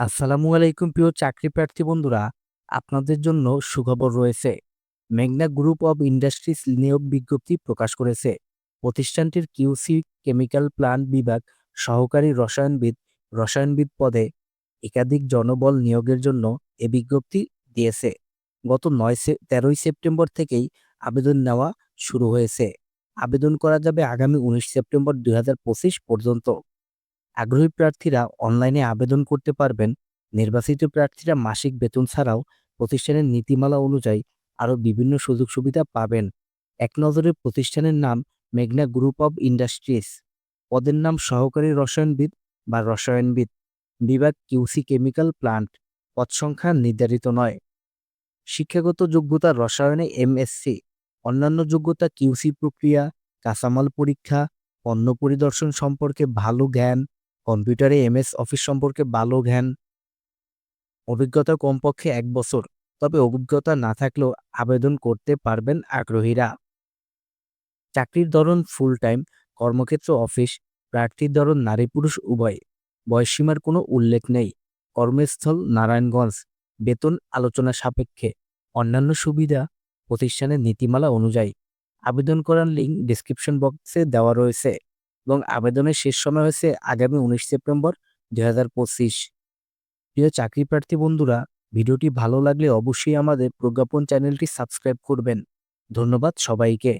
আসসালামু আলাইকুম প্রিয় চাকরি প্রার্থী বন্ধুরা, আপনাদের জন্য সুখবর রয়েছে। মেঘনা গ্রুপ অব ইন্ডাস্ট্রিজ নিয়োগ বিজ্ঞপ্তি প্রকাশ করেছে। প্রতিষ্ঠানটির কিউসি কেমিক্যাল প্লান্ট বিভাগ সহকারী রসায়নবিদ রসায়নবিদ পদে একাধিক জনবল নিয়োগের জন্য এ বিজ্ঞপ্তি দিয়েছে। গত নয় তেরোই সেপ্টেম্বর থেকেই আবেদন নেওয়া শুরু হয়েছে। আবেদন করা যাবে আগামী উনিশ সেপ্টেম্বর দুই হাজার পঁচিশ পর্যন্ত। আগ্রহী প্রার্থীরা অনলাইনে আবেদন করতে পারবেন। নির্বাচিত প্রার্থীরা মাসিক বেতন ছাড়াও প্রতিষ্ঠানের নীতিমালা অনুযায়ী আরও বিভিন্ন সুযোগ সুবিধা পাবেন। এক নজরে প্রতিষ্ঠানের নাম মেঘনা গ্রুপ অব ইন্ডাস্ট্রিজ। পদের নাম সহকারী রসায়নবিদ বা রসায়নবিদ। বিভাগ কিউসি কেমিক্যাল প্লান্ট পদ সংখ্যা নির্ধারিত নয়। শিক্ষাগত যোগ্যতা রসায়নে এমএসসি অন্যান্য যোগ্যতা কিউসি প্রক্রিয়া, কাঁচামাল পরীক্ষা, পণ্য পরিদর্শন সম্পর্কে ভালো জ্ঞান কম্পিউটারে এমএস অফিস সম্পর্কে ভালো জ্ঞান, অভিজ্ঞতা কমপক্ষে এক বছর। তবে অভিজ্ঞতা না থাকলেও আবেদন করতে পারবেন আগ্রহীরা। চাকরির ধরন ফুল টাইম কর্মক্ষেত্র অফিস প্রার্থীর ধরন নারী পুরুষ উভয়। বয়সসীমার কোনো উল্লেখ নেই। কর্মস্থল নারায়ণগঞ্জ, বেতন আলোচনা সাপেক্ষে। অন্যান্য সুবিধা, প্রতিষ্ঠানের নীতিমালা অনুযায়ী। আবেদন করার লিঙ্ক ডিসক্রিপশন বক্সে দেওয়া রয়েছে। এবং আবেদনের শেষ সময় হয়েছে আগামী উনিশ সেপ্টেম্বর দুই পঁচিশ। প্রিয় চাকরি প্রার্থী বন্ধুরা, ভিডিওটি ভালো লাগলে অবশ্যই আমাদের প্রজ্ঞাপন চ্যানেলটি সাবস্ক্রাইব করবেন। ধন্যবাদ সবাইকে।